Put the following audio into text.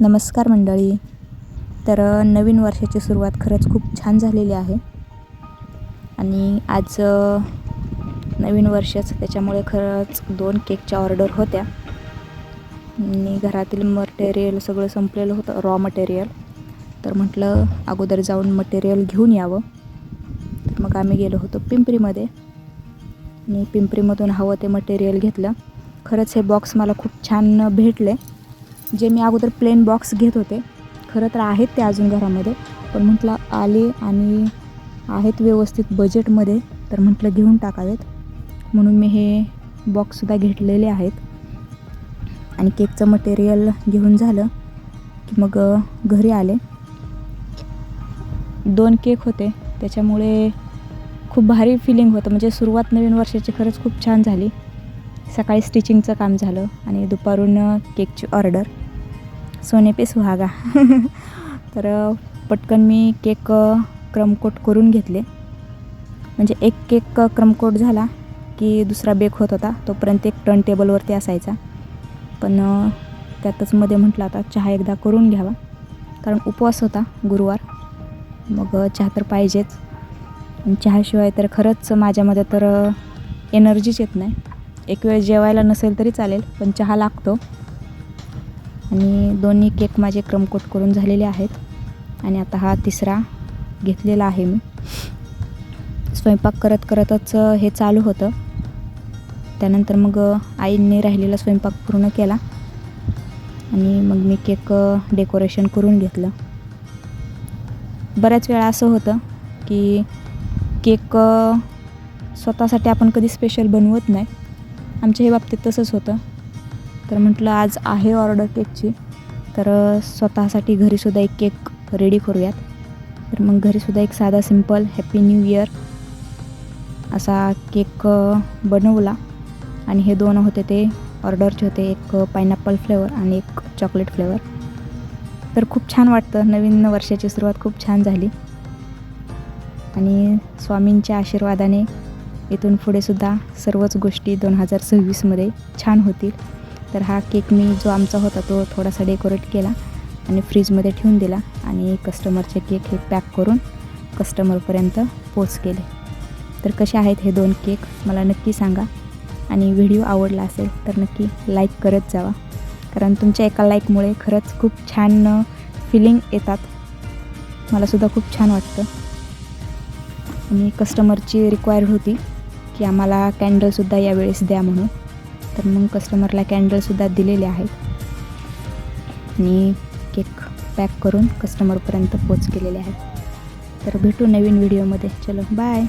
नमस्कार मंडळी. तर नवीन वर्षाची सुरुवात खरंच खूप छान झालेली आहे. आणि आज नवीन वर्षच त्याच्यामुळे खरंच दोन केकच्या ऑर्डर होत्या. आणि घरातील मटेरियल सगळं संपलेलं होतं रॉ मटेरियल. तर म्हटलं अगोदर जाऊन मटेरियल घेऊन यावं. तर मग आम्ही गेलो होतो पिंपरीमध्ये. आणि पिंपरीमधून हवं ते मटेरियल घेतलं. खरंच हे बॉक्स मला खूप छान भेटले. जे मी अगोदर प्लेन बॉक्स घेत होते. खरं तर आहेत ते अजून घरामध्ये. पण म्हटलं आले आणि आहेत व्यवस्थित बजेटमध्ये तर म्हटलं घेऊन टाकावेत. म्हणून मी हे बॉक्ससुद्धा घेतलेले आहेत. आणि केकचं मटेरियल घेऊन झालं की मग घरी आले. दोन केक होते. त्याच्यामुळे खूप भारी फिलिंग होतं. म्हणजे सुरुवात नवीन वर्षाची खरंच खूप छान झाली. सकाळी स्टिचिंगचं काम झालं आणि दुपारून केकची ऑर्डर सोने पे सुहागा. तर पटकन मी केक क्रमकोट करून घेतले. म्हणजे एक केक क्रमकोट झाला की दुसरा बेक होत होता तोपर्यंत एक टर्न टेबलवरती असायचा. पण त्यातच मध्ये म्हटलं आता चहा एकदा करून घ्यावा. कारण उपवास होता गुरुवार. मग चहा तर पाहिजेच. चहाशिवाय तर खरंच माझ्यामध्ये तर एनर्जीच येत नाही. एक वेळ जेवायला नसेल तरी चालेल पण चहा लागतो. आणि दोन्ही केक माझे क्रमकोट करून झालेले आहेत. आणि आता हा तिसरा घेतलेला आहे मी. स्वयंपाक करत करतच हे चालू होतं. त्यानंतर मग आईने राहिलेला स्वयंपाक पूर्ण केला. आणि मग मी केक डेकोरेशन करून घेतलं. बऱ्याच वेळा असं होतं की केक स्वतःसाठी आपण कधी स्पेशल बनवत नाही. आमच्या हे बाबतीत तसंच होतं. तर म्हटलं आज आहे ऑर्डर केकची तर स्वतःसाठी घरीसुद्धा एक केक रेडी करूयात. तर मग घरीसुद्धा एक साधा सिंपल हॅपी न्यू इयर असा केक बनवला. आणि हे दोन होते ते ऑर्डरचे होते. एक पायनॅपल फ्लेवर आणि एक चॉकलेट फ्लेवर तर खूप छान वाटतं. नवीन वर्षाची सुरुवात खूप छान झाली. आणि स्वामींच्या आशीर्वादाने इथून पुढे सुद्धा सर्वच गोष्टी दोन हजार सव्वीसमध्ये छान होतील. तर हा केक मी जो आमचा होता तो थोडासा डेकोरेट केला आणि फ्रीजमध्ये ठेवून दिला आणि कस्टमरचे केक हे पॅक करून कस्टमरपर्यंत पोच केले तर कसे आहेत हे दोन केक मला नक्की सांगा. आणि व्हिडिओ आवडला असेल तर नक्की लाईक करत जावा. कारण तुमच्या एका लाईकमुळे खरंच खूप छान फिलिंग येतात. मलासुद्धा खूप छान वाटतं. आणि कस्टमरची रिक्वायर्ड होती की आम्हाला कॅन्डलसुद्धा यावेळेस द्या म्हणून. तर मग कस्टमरला कॅन्डलसुद्धा दिलेले आहेत. आणि केक पॅक करून कस्टमरपर्यंत पोच केलेले आहेत. तर भेटू नवीन व्हिडिओमध्ये चलो बाय